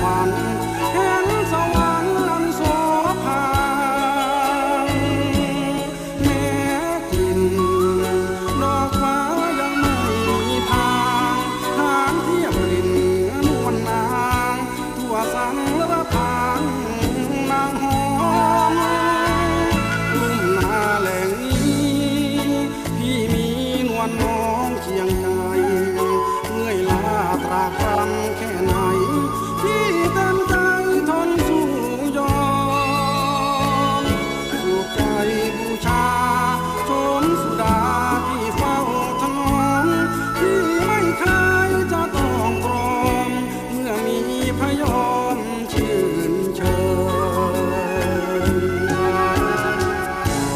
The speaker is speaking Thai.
ฝันเห็นสวรรค์นันโสภาแม้กลิ่นดอกฟ้ายังไม่มีทางทางเทียบลินนวลนางทั่วสังละพางนางหอมลุ่มนาแหล่งนี้พี่มีนวลน้องเคียงใจเมื่อยล้าตราครั้งแค่ไหน